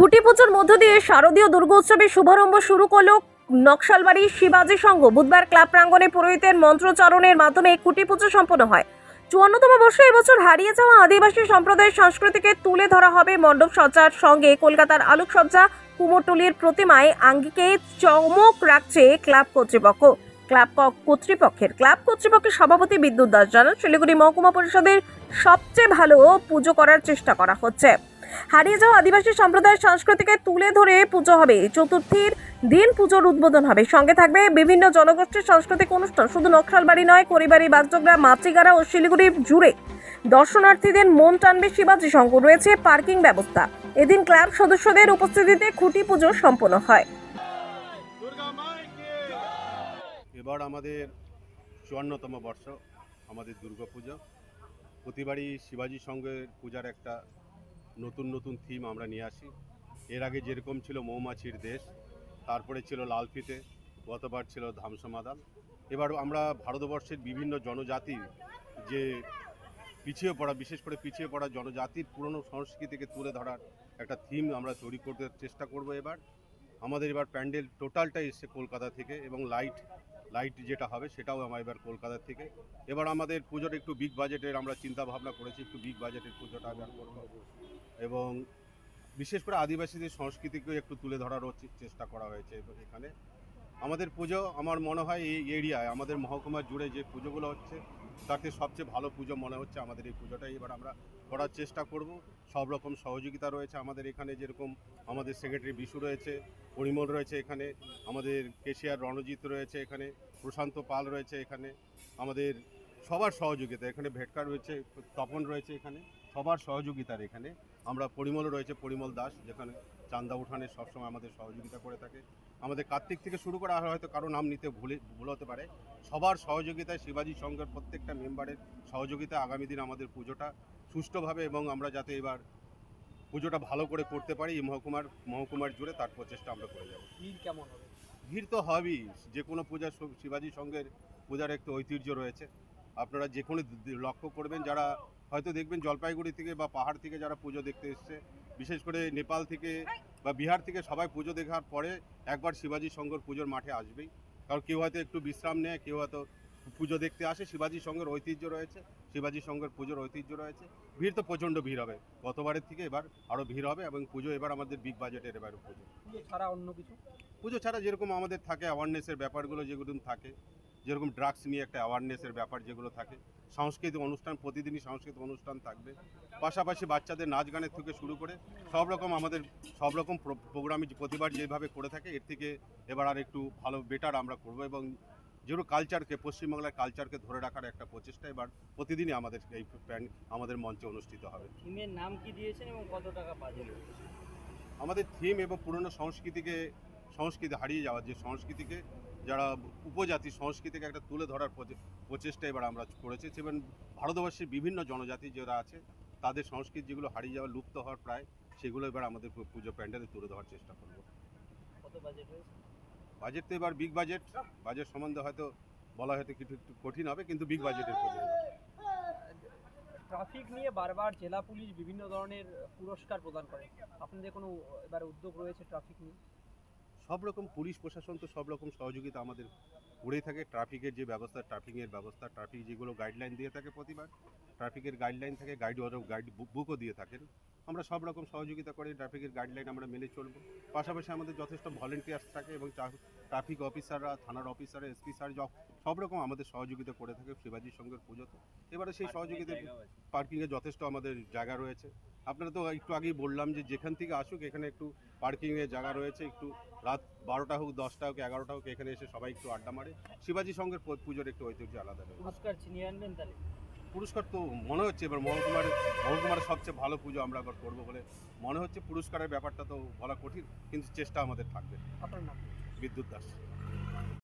খুঁটি পুজোর মধ্য দিয়ে শারদীয় দুর্গোৎসবের শুভারম্ভ শুরু করল নকশালবাড়ি শিবাজী সংঘ। বুধবার ক্লাব প্রাঙ্গণে পুরোহিতের মন্ত্রচারণের মাধ্যমে খুঁটি পুজো সম্পন্ন হয়। চুয়ান্নতম বর্ষে এবছর হারিয়ে যাওয়া আদিবাসী সম্প্রদায়ের সংস্কৃতিকে তুলে ধরা হবে মণ্ডপ সজ্জার সঙ্গে। কলকাতার আলোকসজ্জা কুমোরটুলির প্রতিমায় আঙ্গিকে চমক রাখছে ক্লাব কর্তৃপক্ষ। ক্লাব কর্তৃপক্ষের ক্লাব কর্তৃপক্ষের সভাপতি বিদ্যুৎ দাস জানান, শিলিগুড়ি মহকুমা পরিষদের সবচেয়ে ভালো পুজো করার চেষ্টা করা হচ্ছে। হারিয়ে যাওয়া আদিবাসী সম্প্রদায়ের সংস্কৃতিকে তুলে ধরে পুজো হবে। চতুর্থীর দিন পুজোর উদ্বোধন হবে। সঙ্গে থাকবে বিভিন্ন জনগোষ্ঠীর সাংস্কৃতিক অনুষ্ঠান। শুধু নকশালবাড়ি নয়, করিবাড়ি বাগজোগড়া মাতৃগাড়া ও শিলিগুড়ি জুড়ে দর্শনার্থীদের মন টানবে শিবাজী সংঘ। রয়েছে পার্কিং ব্যবস্থা। এদিন ক্লাব সদস্যদের উপস্থিতিতে খুঁটি পুজো সম্পন্ন হয়। এবার আমাদের চুয়ান্নতম বর্ষ, আমাদের দুর্গাপুজো প্রতিবারই শিবাজি সঙ্গের পূজার একটা নতুন নতুন থিম আমরা নিয়ে আসি। এর আগে যেরকম ছিল মৌমাছির দেশ, তারপরে ছিল লালফিতে, গতবার ছিল ধামসমাদান এবার আমরা ভারতবর্ষের বিভিন্ন জনজাতির যে পিছিয়ে পড়া, বিশেষ করে পিছিয়ে পড়া জনজাতির পুরনো সংস্কৃতিকে তুলে ধরার একটা থিম আমরা তৈরি করতে চেষ্টা করব এবার। আমাদের এবার প্যান্ডেল টোটালটাই এসছে কলকাতা থেকে এবং লাইট লাইট যেটা হবে সেটাও আমার এবার কলকাতা থেকে। এবার আমাদের পুজোটা একটু বিগ বাজেটের আমরা চিন্তা ভাবনা করেছি, একটু বিগ বাজেটের পুজোটা এবার এবং বিশেষ করে আদিবাসীদের সংস্কৃতিকে একটু তুলে ধরারও চেষ্টা করা হয়েছে এখানে। আমাদের পুজো আমার মনে হয় এই এরিয়ায়, আমাদের মহকুমা জুড়ে যে পুজোগুলো হচ্ছে, তাতে সবচেয়ে ভালো পুজো মনে হচ্ছে আমাদের এই পুজোটাই। এবার আমরা করার চেষ্টা করব। সব রকম সহযোগিতা রয়েছে আমাদের এখানে, যেরকম আমাদের সেক্রেটারি বিশু রয়েছে, পরিমল রয়েছে এখানে, আমাদের কেশিয়ার রণজিৎ রয়েছে এখানে, প্রশান্ত পাল রয়েছে এখানে, আমাদের সবার সহযোগিতা, এখানে ভেটকার রয়েছে, তপন রয়েছে এখানে, সবার সহযোগিতার এখানে। আমরা পরিমল রয়েছে, পরিমল দাস, যেখানে চান্দা উঠানে সবসময় আমাদের সহযোগিতা করে থাকে। আমাদের কার্তিক থেকে শুরু করা হয়তো কারও নাম নিতে ভুলে, ভুল হতে পারে। সবার সহযোগিতায় শিবাজি সংঘের প্রত্যেকটা মেম্বারের সহযোগিতা আগামী দিন আমাদের পুজোটা সুষ্ঠুভাবে এবং আমরা যাতে এবার পুজোটা ভালো করে করতে পারি এই মহকুমার মহকুমার জুড়ে তার প্রচেষ্টা আমরা করে যাব। ভিড় কেমন হবে? ভিড় তো হবেই। যে কোনো পূজা সব- শিবাজি সঙ্গের পূজার একটা ঐতিহ্য রয়েছে। আপনারা যে কোনো লক্ষ্য করবেন যারা হয়তো দেখবেন জলপাইগুড়ি থেকে বা পাহাড় থেকে যারা পুজো দেখতে এসছে বিশেষ করে নেপাল থেকে বা বিহার থেকে সবাই পুজো দেখার পরে একবার শিবাজি সংঘর পুজোর মাঠে আসবেই। কারণ কেউ হয়তো একটু বিশ্রাম নেয় কেউ হয়তো পুজো দেখতে আসে শিবাজি সংঘের ঐতিহ্য রয়েছে শিবাজি সংঘের পুজোর ঐতিহ্য রয়েছে। ভিড় তো প্রচণ্ড ভিড় হবে গতবারের থেকে এবার আরও ভিড় হবে এবং পুজো এবার আমাদের বিগ বাজেটের এবার পুজো। পুজো ছাড়া অন্য কিছু? পুজো ছাড়া যেরকম আমাদের থাকে অ্যাওয়ারনেসের ব্যাপারগুলো যেগুলো থাকে যেরকম ড্রাগস নিয়ে একটা অ্যাওয়ারনেসের ব্যাপার যেগুলো থাকে সাংস্কৃতিক অনুষ্ঠান প্রতিদিনই সাংস্কৃতিক অনুষ্ঠান থাকবে। পাশাপাশি বাচ্চাদের নাচ গানের থেকে শুরু করে সব রকম আমাদের সব রকম প্রোগ্রামে প্রতিবার যেভাবে করে থাকে এর থেকে এবার আর একটু ভালো বেটার আমরা করব এবং যেগুলো কালচারকে পশ্চিমবাংলার কালচারকে ধরে রাখার একটা প্রচেষ্টা এবার প্রতিদিনই আমাদের এই আমাদের মঞ্চে অনুষ্ঠিত হবে। থিমের নাম কি দিয়েছেন এবং কত টাকা বাজেট আমাদের থিম এবং পুরনো সংস্কৃতিকে সংস্কৃতি হারিয়ে যাওয়ার যে সংস্কৃতিকে যারা উপজাতি সংস্কৃতিকে একটা তুলে ধরার প্রচে- প্রচেষ্টা এবার আমরা করেছি। এবং ভারতবর্ষের বিভিন্ন জনজাতি যারা আছে তাদের সংস্কৃতি যেগুলো হারিয়ে যাওয়া লুপ্ত হওয়ার প্রায় সেগুলো এবার আমাদের পুজো প্যান্ডেলে তুলে ধরার চেষ্টা করব। কত বাজেট বাজেট তো এবার বিগ বাজেট বাজেট সম্বন্ধে হয়তো বলা হয়তো কিছু একটু কঠিন হবে কিন্তু বিগ বাজেটের ট্রাফিক নিয়ে বারবার জেলা পুলিশ বিভিন্ন ধরনের পুরস্কার প্রদান করে। আপনাদের কোনো এবার উদ্যোগ রয়েছে ট্রাফিক নিয়ে? সব রকম পুলিশ প্রশাসন তো সব রকম সহযোগিতা আমাদের করেই থাকে ট্রাফিকের যে ব্যবস্থা ট্রাফিকের ব্যবস্থা ট্রাফিক যেগুলো গাইডলাইন দিয়ে থাকে প্রতিবার ট্রাফিকের গাইডলাইন থাকে গাইড গাইড বুকও দিয়ে থাকেন। আমরা সব রকম সহযোগিতা করি ট্রাফিকের গাইডলাইন আমরা মেনে চলবো। পাশাপাশি আমাদের যথেষ্ট ভলেন্টিয়ার্স থাকে এবং ট্রাফিক অফিসাররা থানার অফিসার এসপি স্যার সব রকম আমাদের সহযোগিতা করে থাকে শিবাজির সঙ্গে পুজোতে। এবারে সেই সহযোগিতা পার্কিংয়ে যথেষ্ট আমাদের জায়গা রয়েছে। আপনারা তো একটু আগেই বললাম যে যেখান থেকে আসুক এখানে একটু পার্কিংয়ের জায়গা রয়েছে একটু রাত বারোটা হোক দশটা হোক এগারোটা হোক এখানে এসে সবাই একটু আড্ডা মারে। শিবাজি সঙ্গের পুজোর একটু ঐতিহ্য আলাদা রয়েছে। পুরস্কার ছিনিয়ে আনবেন তাহলে? পুরস্কার তো মনে হচ্ছে এবার মহকুমার মহকুমারের সবচেয়ে ভালো পুজো আমরা এবার করব বলে মনে হচ্ছে। পুরস্কারের ব্যাপারটা তো বলা কঠিন কিন্তু চেষ্টা আমাদের থাকবে। আপনার নাম? বিদ্যুৎ দাস।